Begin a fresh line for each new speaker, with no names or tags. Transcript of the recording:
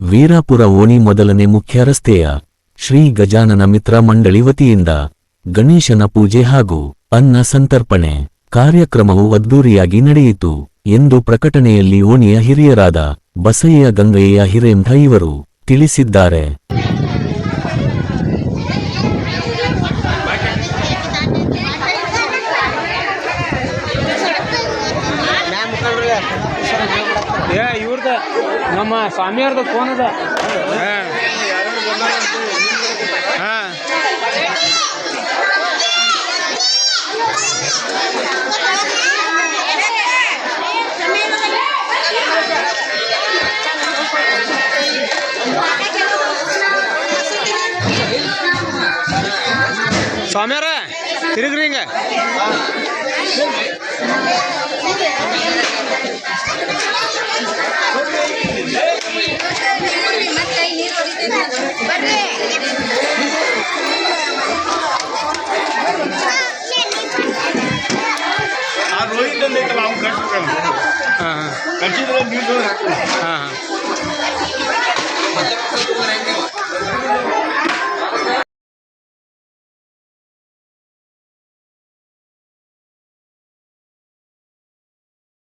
ವೀರಾಪುರ ಓಣಿ ಮೊದಲನೇ ಮುಖ್ಯ ರಸ್ತೆಯ ಶ್ರೀ ಗಜಾನನ ಮಿತ್ರ ಮಂಡಳಿ ವತಿಯಿಂದ ಗಣೇಶನ ಪೂಜೆ ಹಾಗೂ ಅನ್ನ ಸಂತರ್ಪಣೆ ಕಾರ್ಯಕ್ರಮವು ಅದ್ದೂರಿಯಾಗಿ ನಡೆಯಿತು ಎಂದು ಪ್ರಕಟಣೆಯಲ್ಲಿ ಓಣಿಯ ಹಿರಿಯರಾದ ಬಸಯ್ಯ ಗಂಗಯ್ಯ ಹಿರೇಂಧ ಇವರು ತಿಳಿಸಿದ್ದಾರೆ.
ನಮ್ಮ ಸ್ವಾಮಿಯವ್ರದ ಫೋನ್ ಅದ. ಹಾ ತಿರುಗ್ರಿ
ಆ ರೋಹಿತ್ ಅಂತ ಐತಲ್ಲ ಅವ್ನು ಕಟ್ಸ್ಬೇಕಲ್ಲ
ಹಾಂ
ಕಟ್ಸಿದ್ರೆ
ಹಾಂ ಹಾಂ.